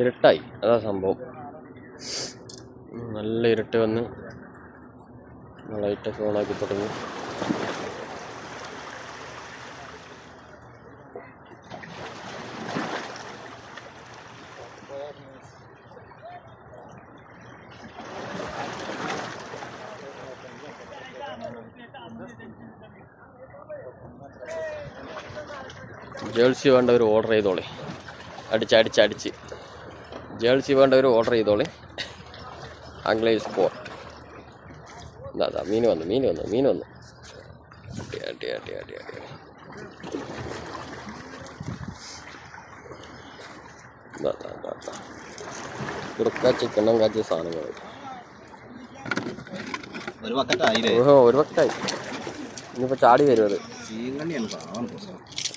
ഇരുട്ടായി. അതാ സംഭവം. നല്ല ഇരുട്ട് വന്ന് ലൈറ്റൊക്കെ ഓണാക്കി തുടങ്ങി. ജേഴ്സി വേണ്ടവർ ഓർഡർ ചെയ്തോളെ. അടിച്ച് അടിച്ച് അടിച്ച്. ജേഴ്സി വേണ്ടവർ ഓർഡർ ചെയ്തോളെ. അംഗ്ലേജ് സ്പോർട്ട് എന്താ അതാ മീൻ വന്നു മീൻ വന്നു മീൻ വന്നു. അടി അടി അടി അടി അടി കുറുക്ക ചിക്കനും കാച്ചിയ സാധനങ്ങൾ ഒരു ഓഹോ ഒരു ഇനിയിപ്പോൾ ചാടി വരും അത്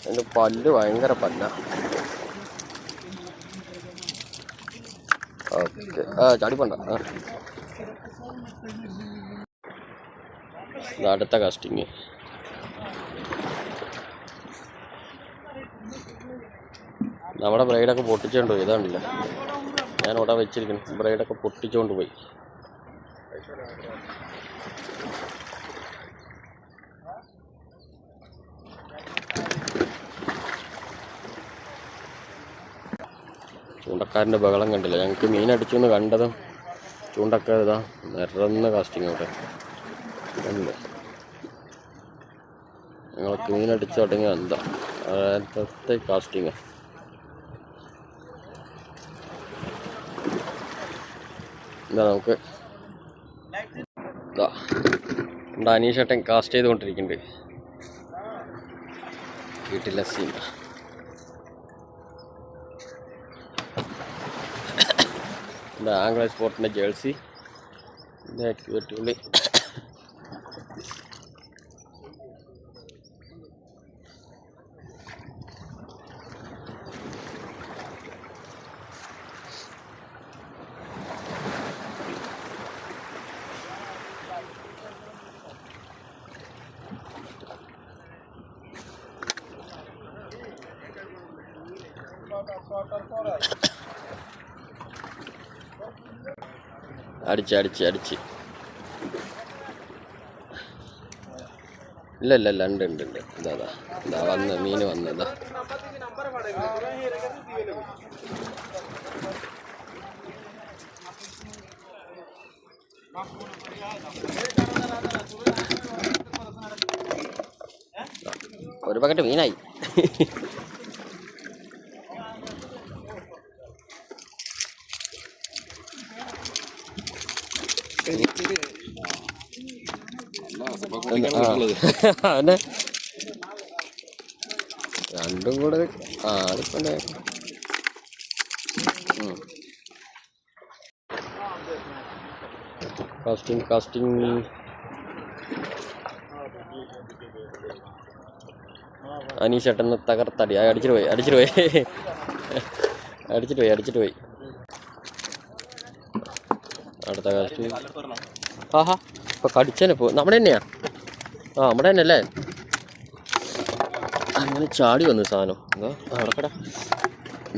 എന്റെ പല്ല് ഭയങ്കര പല്ല. ഓക്കെ ആ ചാടിപ്പണ്ട അടുത്ത കാസ്റ്റിങ് നമ്മുടെ ബ്രൈഡൊക്കെ പൊട്ടിച്ചോണ്ട് പോയി. ഇതാണില്ല ഞാൻ ഇവിടെ വെച്ചിരിക്കുന്നു. ബ്രൈഡൊക്കെ പൊട്ടിച്ചോണ്ട് പോയി. ചൂണ്ടക്കാരന്റെ ബഹളം കണ്ടില്ല. ഞങ്ങൾക്ക് മീൻ അടിച്ചു എന്ന് കണ്ടതും ചൂണ്ടക്കാർ ഇതാ നിറന്ന കാസ്റ്റിംഗ് അവിടെ കണ്ടില്ലേ ഞങ്ങൾക്ക് മീൻ അടിച്ചു തുടങ്ങിയ എന്താ? അതൊക്കെ കാസ്റ്റിങ് എന്താ നമുക്ക്? നമ്മുടെ അനീഷേട്ടൻ കാസ്റ്റ് ചെയ്തുകൊണ്ടിരിക്കുന്നുണ്ട്. വീട്ടിലെ സീൻ The ஆங்கிலேஜ் போட்டின jersey that cute only Thank you. അടിച്ച് അടിച്ച് അടിച്ച്. ഇല്ല ഇല്ല ഇല്ല ഉണ്ട് ഉണ്ട് ഉണ്ട്. ഇതാ ഇതാ വന്ന് മീൻ വന്നതാ ഒരു പക്കറ്റ് മീനായി. അവനെ രണ്ടും കൂടെ ആ കാസ്റ്റിംഗ് കാസ്റ്റിംഗ് അനീഷ് ചേട്ടൻ തകർത്തടി. അടിച്ചിട്ട് പോയി അടിച്ചിട്ട് പോയി. അടിച്ചിട്ട് പോയി അടിച്ചിട്ട് പോയി. അടുത്ത കാസ്റ്റ് ആഹാ ഇപ്പൊ കടിച്ചനെ പോ. നമ്മുടെ തന്നെയാ? ആ നമ്മുടെ തന്നെ അല്ലേ അങ്ങനെ ചാടി വന്നു സാധനം. എന്താ നടക്കട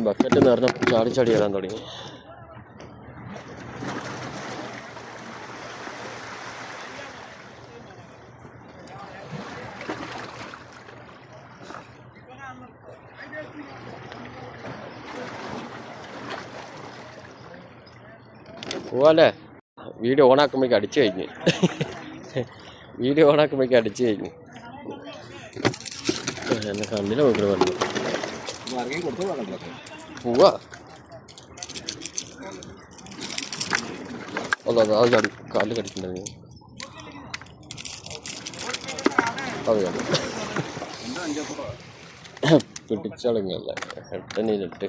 ബക്കറ്റ് നിറഞ്ഞ ചാടി ചാടി വരാൻ തുടങ്ങി. പോവാല്ലേ? വീഡിയോ ഓണാക്കുമ്പോഴേക്ക് അടിച്ചു കഴിഞ്ഞ്. വീഡിയോ ഓണാക്കുമ്പോഴേക്ക് അടിച്ചു കഴിഞ്ഞ്. എന്നെ കണ്ണിലെ നോക്കി പറഞ്ഞു. പോവാ. അല്ല അത് അത് കടി കാലിൽ കടിക്കണ്ടായിരുന്നു അത് പിടിച്ചളങ്ങല്ല ഹെട്ടനിലിട്ട്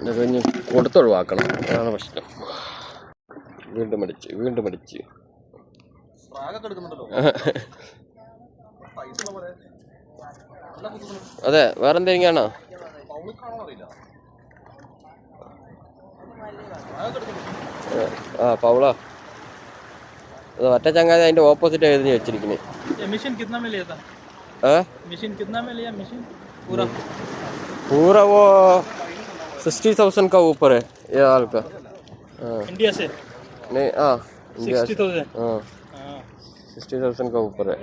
ഇത് കഴിഞ്ഞ് കൊടുത്തൊഴിവാക്കണം. അതാണ് പ്രശ്നം. വീണ്ടും അടിച്ച് വീണ്ടും അടിച്ച് പ്രാഗൊക്കെ എടുക്കുന്നുണ്ടല്ലോ പൈസ ഉള്ള പോലെ നല്ല കുത്തുന്നു അതെ വേറെ എന്തെങ്കിലും ആണോ പൗളിൽ കാണാൻ അറിയില്ല പ്രാഗൊക്കെ എടുക്കുന്നുണ്ട് ആ പൗള അത് ഒറ്റ ചങ്ങാതി അതിന്റെ ഓപ്പോസിറ്റ് എഴുതി വെച്ചിരിക്കുന്നത് ये मशीन कितना में लिया था ഏ मशीन कितना में लिया मशीन पूरा पूरा वो सिक्सटी थाउजेंड का ऊपर है ये हाल का हाँ इंडिया से नहीं हाँ इंडिया सिक्सटी थाउजेंड हाँ हाँ सिक्सटी थाउजेंड का ऊपर है